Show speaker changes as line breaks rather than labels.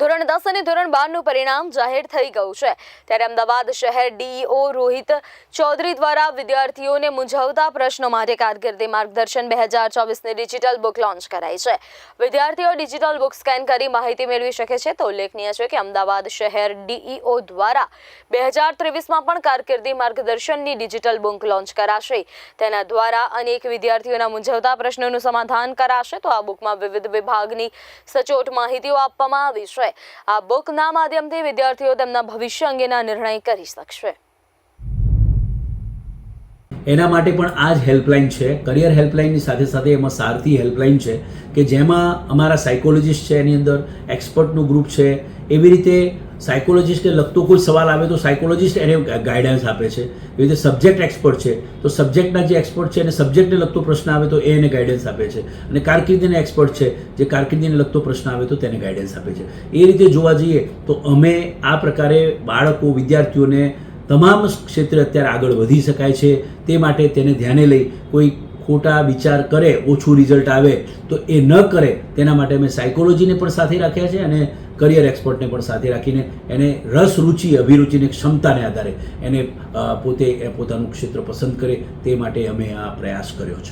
ધોરણ દસ અને ધોરણ બારનું પરિણામ જાહેર થઈ ગયું છે. ત્યારે અમદાવાદ શહેર ડીઈઓ રોહિત ચૌધરી દ્વારા વિદ્યાર્થીઓને મૂંઝવતા પ્રશ્નો માટે કારકિર્દી માર્ગદર્શન બે હજાર ચોવીસની ડિજિટલ બુક લોન્ચ કરાઈ છે. વિદ્યાર્થીઓ ડિજિટલ બુક સ્કેન કરી માહિતી મેળવી શકે છે તો ઉલ્લેખનીય છે કે અમદાવાદ શહેર ડીઈઓ દ્વારા બે હજાર ત્રેવીસમાં પણ કારકિર્દી માર્ગદર્શનની ડિજિટલ બુક લોન્ચ કરાશે. તેના દ્વારા અનેક વિદ્યાર્થીઓના મૂંઝવતા પ્રશ્નોનું સમાધાન કરાશે. તો આ બુકમાં વિવિધ વિભાગની સચોટ માહિતીઓ આપવામાં આવી છે. આ બુકના માધ્યમથી વિદ્યાર્થીઓ તેમના ભવિષ્ય અંગેના નિર્ણય કરી શકશે.
એના માટે પણ આ જ હેલ્પલાઇન છે. કરિયર હેલ્પલાઇનની સાથે સાથે એમાં સારથી હેલ્પલાઇન છે કે જેમાં અમારા સાયકોલોજિસ્ટ છે એની અંદર એક્સપર્ટનું ગ્રુપ છે. એવી રીતે સાયકોલોજિસ્ટને લગતો કોઈ સવાલ આવે તો સાયકોલોજીસ્ટ એને ગાઈડન્સ આપે છે. એવી રીતે સબ્જેક્ટ એક્સપર્ટ છે, તો સબ્જેક્ટના જે એક્સપર્ટ છે એને સબ્જેક્ટને લગતો પ્રશ્ન આવે તો એ એને ગાઈડન્સ આપે છે. અને કારકિર્દીના એક્સપર્ટ છે, જે કારકિર્દીને લગતો પ્રશ્ન આવે તો તેને ગાઈડન્સ આપે છે. એ રીતે જોવા જઈએ તો અમે આ પ્રકારે બાળકો, વિદ્યાર્થીઓને તમામ ક્ષેત્રે અત્યારે આગળ વધી શકાય છે. તે માટે તેને ધ્યાને લઈ કોઈ ખોટા વિચાર કરે, ઓછું રિઝલ્ટ આવે, તો એ ન કરે, તેના માટે અમે સાયકોલોજીને પણ સાથે રાખ્યા છે અને કરિયર એક્સપર્ટને પણ સાથે રાખીને એને રસ, રુચિ, અભિરુચિની ક્ષમતાને આધારે એને પોતે પોતાનું ક્ષેત્ર પસંદ કરે, તે માટે અમે આ પ્રયાસ કર્યો છે.